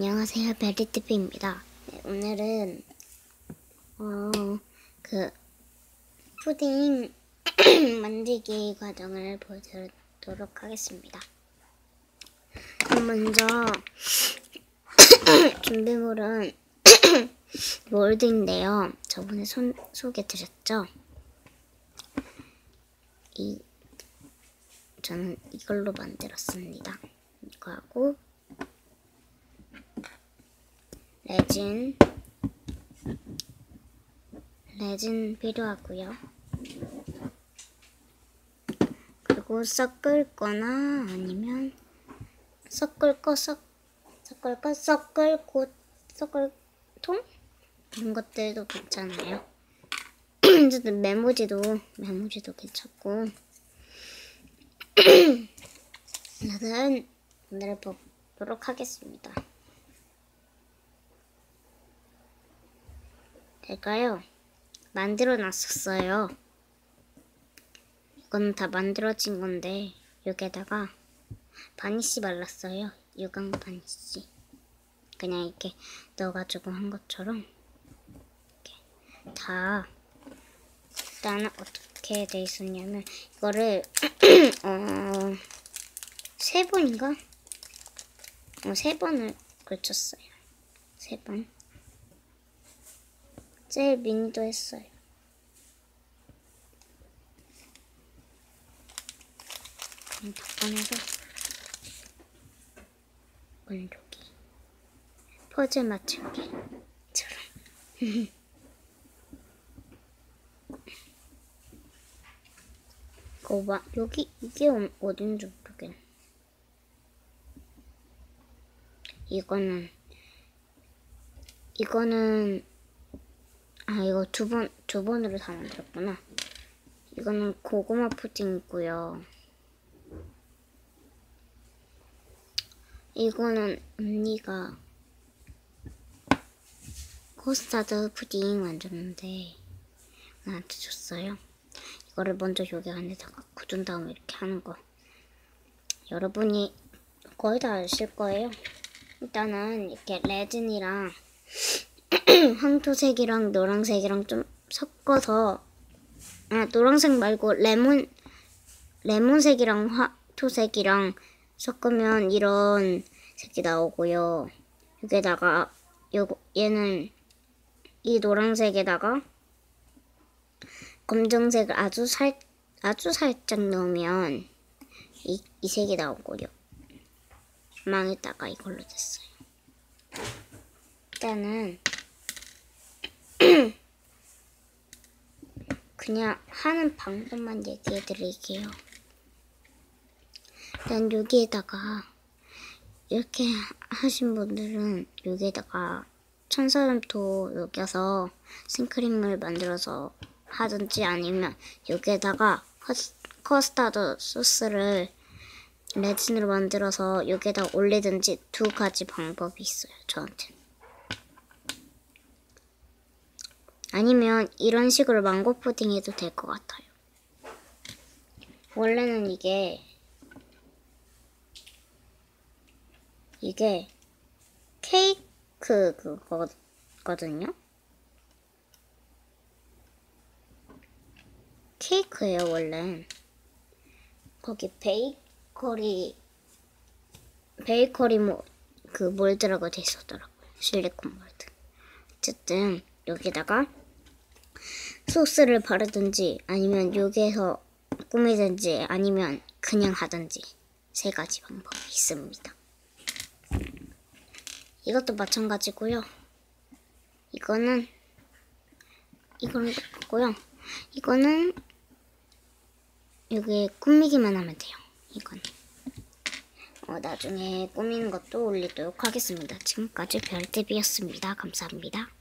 안녕하세요, 베리티피입니다. 네, 오늘은 어, 그 푸딩 만들기 과정을 보여드리도록 하겠습니다. 먼저 준비물은 몰드인데요. 저번에 손, 소개드렸죠? 이 저는 이걸로 만들었습니다. 이거 하고 레진 레진 필요하고요. 그리고 섞을 거나 아니면 섞을 거 섞, 섞을 거 섞을 곳 섞을 통 이런 것들도 괜찮아요. 어쨌든 메모지도 메모지도 괜찮고 저는 오늘 보도록 하겠습니다. 제가요 만들어 놨었어요. 이건 다 만들어진 건데 여기에다가 바니쉬 발랐어요. 유광 바니쉬. 그냥 이렇게 넣어가지고 한 것처럼 이렇게 다 일단은 어떻게 돼 있었냐면 이거를 어, 세 번인가? 어, 세 번을 걸쳤어요. 세 번. 제일 미니도 했어요. 그냥 다 꺼내서 원조기 퍼즐 맞추기처럼 어, 마, 여기 이게 어- 어딘지 모르겠네. 이거는 이거는 아 이거 두 번 두 번으로 다 만들었구나. 이거는 고구마 푸딩이고요. 이거는 언니가 코스타드 푸딩 만들었는데 나한테 줬어요. 이거를 먼저 여기 안에다가 굳은 다음에 이렇게 하는 거. 여러분이 거의 다 아실 거예요. 일단은 이렇게 레진이랑 황토색이랑 노란색이랑 좀 섞어서 아 노란색 말고 레몬 레몬색이랑 황토색이랑 섞으면 이런 색이 나오고요. 여기다가 요거 얘는 이 노란색에다가 검정색을 아주 살 아주 살짝 넣으면 이, 이 색이 나오고요. 망에다가 이걸로 됐어요. 일단은 그냥 하는 방법만 얘기해 드릴게요. 일단 여기에다가 이렇게 하신 분들은 여기에다가 천사름토 녹여서 생크림을 만들어서 하든지 아니면 여기에다가 커스- 커스타드 소스를 레진으로 만들어서 여기에다 올리든지 두 가지 방법이 있어요. 저한테는. 아니면 이런 식으로 망고 푸딩 해도 될 것 같아요. 원래는 이게 이게 케이크 그거거든요. 케이크예요 원래. 거기 베이커리 베이커리 뭐 그 몰드라고 돼 있었더라고요. 실리콘 몰드. 어쨌든 여기다가 소스를 바르든지 아니면 여기에서 꾸미든지 아니면 그냥 하든지 세 가지 방법이 있습니다. 이것도 마찬가지고요. 이거는 이거는 똑같고요. 이거는 여기에 꾸미기만 하면 돼요. 이건 어, 나중에 꾸미는 것도 올리도록 하겠습니다. 지금까지 별TV였습니다. 감사합니다.